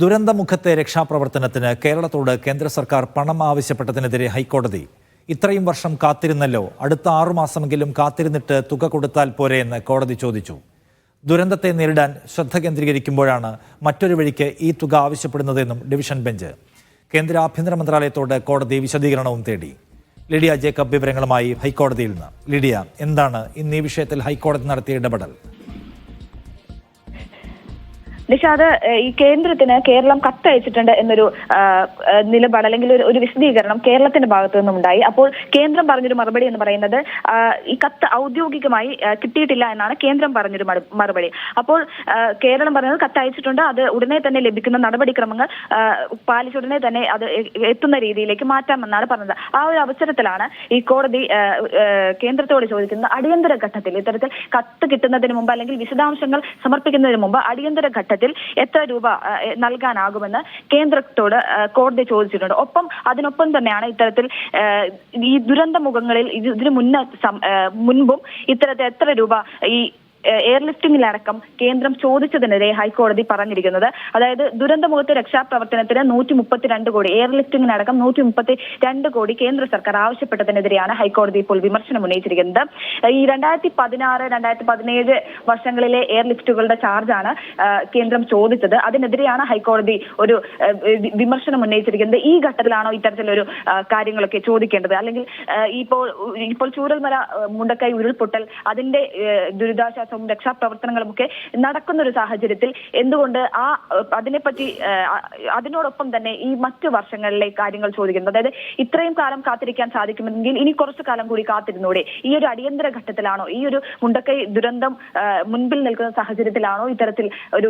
ദുരന്തമുഖത്തെ രക്ഷാപ്രവർത്തനത്തിന് കേരളത്തോട് കേന്ദ്ര സർക്കാർ പണം ആവശ്യപ്പെട്ടതിനെതിരെ ഹൈക്കോടതി. ഇത്രയും വർഷം കാത്തിരുന്നല്ലോ അടുത്ത ആറുമാസമെങ്കിലും കാത്തിരുന്നിട്ട് തുക കൊടുത്താൽ പോരെ എന്ന് കോടതി ചോദിച്ചു. ദുരന്തത്തെ നേരിടാൻ ശ്രദ്ധ കേന്ദ്രീകരിക്കുമ്പോഴാണ് മറ്റൊരു വഴിക്ക് ഈ തുക ആവശ്യപ്പെടുന്നതെന്നും ഡിവിഷൻ ബെഞ്ച്. കേന്ദ്ര ആഭ്യന്തര മന്ത്രാലയത്തോട് കോടതി വിശദീകരണവും തേടി. ലിഡിയ ജേക്കബ് വിവരങ്ങളുമായി ഹൈക്കോടതിയിൽ നിന്ന്. ലിഡിയ എന്താണ് ഇന്ന് ഈ വിഷയത്തിൽ ഹൈക്കോടതി നടത്തിയ ഇടപെടൽ? നിഷാദ് ഈ കേന്ദ്രത്തിന് കേരളം കത്തയച്ചിട്ടുണ്ട് എന്നൊരു നിലപാട് അല്ലെങ്കിൽ ഒരു വിശദീകരണം കേരളത്തിന്റെ ഭാഗത്തു നിന്നും ഉണ്ടായി അപ്പോൾ കേന്ദ്രം പറഞ്ഞൊരു മറുപടി എന്ന് പറയുന്നത് ഈ കത്ത് ഔദ്യോഗികമായി കിട്ടിയിട്ടില്ല എന്നാണ് കേന്ദ്രം പറഞ്ഞൊരു മറുപടി. അപ്പോൾ കേരളം പറഞ്ഞത് കത്ത് അയച്ചിട്ടുണ്ട് അത് ഉടനെ തന്നെ ലഭിക്കുന്ന നടപടിക്രമങ്ങൾ പാലിച്ച് ഉടനെ തന്നെ അത് എത്തുന്ന രീതിയിലേക്ക് മാറ്റാമെന്നാണ് പറഞ്ഞത്. ആ ഒരു അവസരത്തിലാണ് ഈ കോടതി കേന്ദ്രത്തോട് ചോദിക്കുന്നത് അടിയന്തര ഘട്ടത്തിൽ ഇത്തരത്തിൽ കത്ത് കിട്ടുന്നതിന് മുമ്പ് അല്ലെങ്കിൽ വിശദാംശങ്ങൾ സമർപ്പിക്കുന്നതിന് മുമ്പ് അടിയന്തര ഘട്ടത്തിൽ എത്ര രൂപ നൽകാനാകുമെന്ന് കേന്ദ്രത്തോട് കോടതി ചോദിച്ചിട്ടുണ്ട്. ഒപ്പം അതിനൊപ്പം തന്നെയാണ് ഇത്തരത്തിൽ ഈ ദുരന്ത മുഖങ്ങളിൽ ഇത് ഇതിനു മുന്ന മുൻപും ഇത്തരത്തിൽ എത്ര രൂപ ഈ എയർലിഫ്റ്റിംഗിലടക്കം കേന്ദ്രം ചോദിച്ചതിനെതിരെ ഹൈക്കോടതി പറഞ്ഞിരിക്കുന്നത്. അതായത് ദുരന്തമുഖത്ത് രക്ഷാപ്രവർത്തനത്തിന് നൂറ്റി മുപ്പത്തിരണ്ട് കോടി എയർലിഫ്റ്റിംഗിനടക്കം നൂറ്റി മുപ്പത്തി രണ്ട് കോടി കേന്ദ്ര സർക്കാർ ആവശ്യപ്പെട്ടതിനെതിരെയാണ് ഹൈക്കോടതി ഇപ്പോൾ വിമർശനം ഉന്നയിച്ചിരിക്കുന്നത്. ഈ രണ്ടായിരത്തി പതിനാറ് രണ്ടായിരത്തി പതിനേഴ് വർഷങ്ങളിലെ എയർലിഫ്റ്റുകളുടെ ചാർജാണ് കേന്ദ്രം ചോദിച്ചത്. അതിനെതിരെയാണ് ഹൈക്കോടതി ഒരു വിമർശനം ഉന്നയിച്ചിരിക്കുന്നത്. ഈ ഘട്ടത്തിലാണോ ഇത്തരത്തിലൊരു കാര്യങ്ങളൊക്കെ ചോദിക്കേണ്ടത്? അല്ലെങ്കിൽ ഇപ്പോൾ ഇപ്പോൾ ചൂരൽമല മുണ്ടക്കൈ ഉരുൾപൊട്ടൽ അതിന്റെ ആ, ദുരിതാശ്വാസവും രക്ഷാപ്രവർത്തനങ്ങളും ഒക്കെ നടക്കുന്ന ഒരു സാഹചര്യത്തിൽ എന്തുകൊണ്ട് ആ അതിനെപ്പറ്റി അതിനോടൊപ്പം തന്നെ ഈ മറ്റു വർഷങ്ങളിലെ കാര്യങ്ങൾ ചോദിക്കുന്നത്. അതായത് ഇത്രയും കാലം കാത്തിരിക്കാൻ സാധിക്കുമെങ്കിൽ ഇനി കുറച്ചു കാലം കൂടി കാത്തിരുന്നൂടെ. ഈ ഒരു അടിയന്തര ഘട്ടത്തിലാണോ? ഈ ഒരു മുണ്ടക്കൈ ദുരന്തം മുൻപിൽ നിൽക്കുന്ന സാഹചര്യത്തിലാണോ? ഇത്തരത്തിൽ ഒരു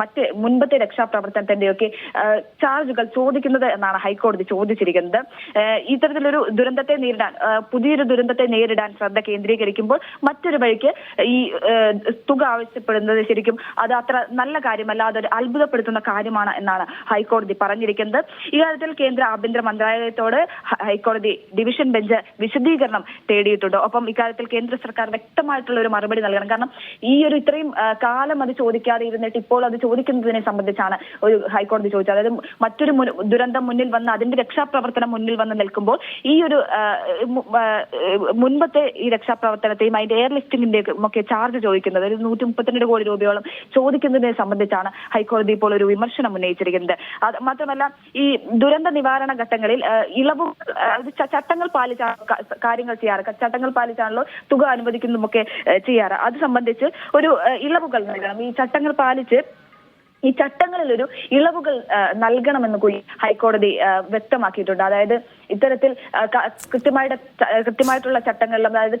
മറ്റ് മുൻപത്തെ രക്ഷാപ്രവർത്തനത്തിന്റെയൊക്കെ ചാർജുകൾ ചോദിക്കുന്നത് എന്നാണ് ഹൈക്കോടതി ചോദിച്ചിരിക്കുന്നത്. ഇത്തരത്തിലൊരു ദുരന്തത്തെ നേരിടാൻ പുതിയൊരു ദുരന്തത്തെ നേരിടാൻ ശ്രദ്ധ കേന്ദ്രീകരിക്കുമ്പോൾ മറ്റൊരു വഴിക്ക് ഈ തുക ആവശ്യപ്പെടുന്നത് ശരിക്കും അത് അത്ര നല്ല കാര്യമല്ല അതൊരു അത്ഭുതപ്പെടുത്തുന്ന കാര്യമാണ് എന്നാണ് ഹൈക്കോടതി പറഞ്ഞിരിക്കുന്നത്. ഇക്കാര്യത്തിൽ കേന്ദ്ര ആഭ്യന്തര മന്ത്രാലയത്തോട് ഹൈക്കോടതി ഡിവിഷൻ ബെഞ്ച് വിശദീകരണം തേടിയിട്ടുണ്ട്. ഒപ്പം ഇക്കാര്യത്തിൽ കേന്ദ്ര സർക്കാർ വ്യക്തമായിട്ടുള്ള ഒരു മറുപടി നൽകണം. കാരണം ഈ ഒരു ഇത്രയും കാലം അത് ചോദിക്കാതെ ഇരുന്നിട്ട് ഇപ്പോൾ അത് ചോദിക്കുന്നതിനെ സംബന്ധിച്ചാണ് ഒരു ഹൈക്കോടതി ചോദിച്ചത്. അതായത് മറ്റൊരു ദുരന്തം മുന്നിൽ വന്ന് അതിന്റെ രക്ഷാപ്രവർത്തനം മുന്നിൽ വന്ന് നിൽക്കുമ്പോൾ ഈ ഒരു മുൻപത്തെ ഈ രക്ഷാപ്രവർത്തനത്തെയും അതിന്റെ എയർ ലിഫ്റ്റിംഗിന്റെയും ഒക്കെ ചാർജ് ചോദിക്കുന്നത്. ഒരു നൂറ്റി മുപ്പത്തിരണ്ട് കോടി രൂപയോളം ചോദിക്കുന്നതിനെ സംബന്ധിച്ചാണ് ഹൈക്കോടതി ഇപ്പോൾ ഒരു വിമർശനം ഉന്നയിച്ചിരിക്കുന്നത്. അത് മാത്രമല്ല ഈ ദുരന്ത നിവാരണ ഘട്ടങ്ങളിൽ ഇളവ് ചട്ടങ്ങൾ പാലിച്ചാണ് കാര്യങ്ങൾ ചെയ്യാറ്? ചട്ടങ്ങൾ പാലിച്ചാണല്ലോ തുക അനുവദിക്കുന്നതുമൊക്കെ ചെയ്യാറ്? അത് സംബന്ധിച്ച് ഒരു ഇളവുകൾ നൽകണം. ഈ ചട്ടങ്ങൾ പാലിച്ച് ഈ ചട്ടങ്ങളിൽ ഒരു ഇളവുകൾ നൽകണമെന്ന് കൂടി ഹൈക്കോടതി വ്യക്തമാക്കിയിട്ടുണ്ട്. അതായത് ഇത്തരത്തിൽ കൃത്യമായിട്ട് കൃത്യമായിട്ടുള്ള ചട്ടങ്ങളിലും അതായത്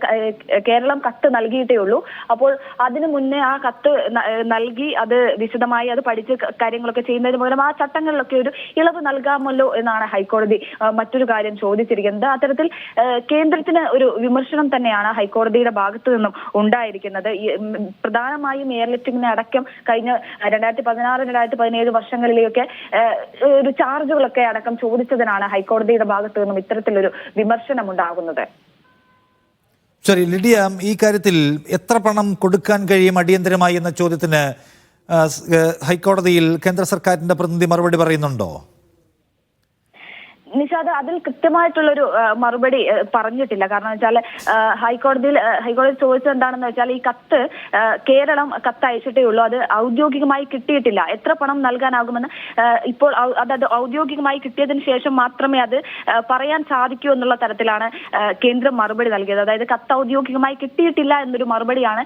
കേരളം കത്ത് നൽകിയിട്ടേ ഉള്ളൂ. അപ്പോൾ അതിനു മുന്നേ ആ കത്ത് നൽകി അത് വിശദമായി അത് പഠിച്ച് കാര്യങ്ങളൊക്കെ ചെയ്യുന്നതിന് പകരം ആ ചട്ടങ്ങളിലൊക്കെ ഒരു ഇളവ് നൽകാമല്ലോ എന്നാണ് ഹൈക്കോടതി മറ്റൊരു കാര്യം ചോദിച്ചിരിക്കുന്നത്. അത്തരത്തിൽ കേന്ദ്രത്തിന് ഒരു വിമർശനം തന്നെയാണ് ഹൈക്കോടതിയുടെ ഭാഗത്തു നിന്നും ഉണ്ടായിരിക്കുന്നത്. പ്രധാനമായും എയർ ലിഫ്റ്റിംഗിനെ അടക്കം കഴിഞ്ഞ രണ്ടായിരത്തി പതിനാറ് രണ്ടായിരത്തി പതിനേഴ് വർഷങ്ങളിലെയൊക്കെ ഒരു ചാർജുകളൊക്കെ അടക്കം ചോദിച്ചതിനാണ് ഹൈക്കോടതിയുടെ ഭാഗത്തു നിന്നും ഇത്തരത്തിലൊരു വിമർശനം ഉണ്ടാകുന്നത് ശരി ലിഡിയ ഈ കാര്യത്തിൽ എത്ര പണം കൊടുക്കാൻ കഴിയും അടിയന്തരമായി എന്ന ചോദ്യത്തിന് ഹൈക്കോടതിയിൽ കേന്ദ്ര സർക്കാരിന്റെ പ്രതിനിധി മറുപടി പറയുന്നുണ്ടോ? നിഷാദ് അതിൽ കൃത്യമായിട്ടുള്ളൊരു മറുപടി പറഞ്ഞിട്ടില്ല. കാരണം വെച്ചാൽ ഹൈക്കോടതിയിൽ ഹൈക്കോടതി ചോദിച്ചത് എന്താണെന്ന് വെച്ചാൽ ഈ കത്ത് കേരളം കത്ത് അയച്ചിട്ടേ ഉള്ളൂ. അത് ഔദ്യോഗികമായി കിട്ടിയിട്ടില്ല. എത്ര പണം നൽകാനാകുമെന്ന് ഇപ്പോൾ അതായത് ഔദ്യോഗികമായി കിട്ടിയതിന് ശേഷം മാത്രമേ അത് പറയാൻ സാധിക്കൂ എന്നുള്ള തരത്തിലാണ് കേന്ദ്രം മറുപടി നൽകിയത്. അതായത് കത്ത് ഔദ്യോഗികമായി കിട്ടിയിട്ടില്ല എന്നൊരു മറുപടിയാണ്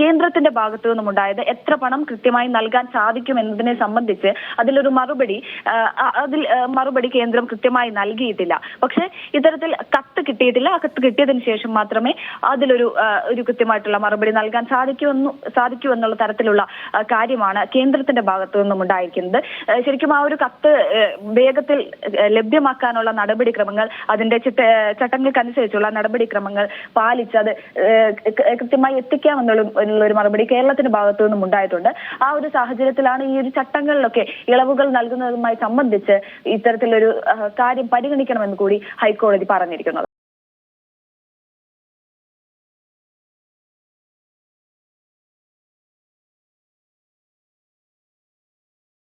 കേന്ദ്രത്തിന്റെ ഭാഗത്തു നിന്നും ഉണ്ടായത്. എത്ര പണം കൃത്യമായി നൽകാൻ സാധിക്കും എന്നതിനെ സംബന്ധിച്ച് അതിലൊരു മറുപടി അതിൽ മറുപടി കേന്ദ്രം കൃത്യമായി നൽകിയിട്ടില്ല. പക്ഷെ ഇത്തരത്തിൽ കത്ത് കിട്ടിയിട്ടില്ല. ആ കത്ത് കിട്ടിയതിന് ശേഷം മാത്രമേ അതിലൊരു ഒരു കൃത്യമായിട്ടുള്ള മറുപടി നൽകാൻ സാധിക്കുമെന്നു സാധിക്കൂ എന്നുള്ള തരത്തിലുള്ള കാര്യമാണ് കേന്ദ്രത്തിന്റെ ഭാഗത്തു നിന്നും ഉണ്ടായിരിക്കുന്നത്. ശരിക്കും ആ ഒരു കത്ത് വേഗത്തിൽ ലഭ്യമാക്കാനുള്ള നടപടിക്രമങ്ങൾ അതിന്റെ ചിട്ട ചട്ടങ്ങൾക്കനുസരിച്ചുള്ള നടപടിക്രമങ്ങൾ പാലിച്ച് അത് കൃത്യമായി എത്തിക്കാമെന്നുള്ള ഒരു മറുപടി കേരളത്തിന്റെ ഭാഗത്തു നിന്നും ഉണ്ടായിട്ടുണ്ട്. ആ ഒരു സാഹചര്യത്തിലാണ് ഈ ഒരു ചട്ടങ്ങളിലൊക്കെ ഇളവുകൾ നൽകുന്നതുമായി സംബന്ധിച്ച് ഇത്തരത്തിലൊരു കാര്യം പരിഗണിക്കണമെന്ന് കൂടി ഹൈക്കോടതി പറഞ്ഞിരിക്കുന്നത്.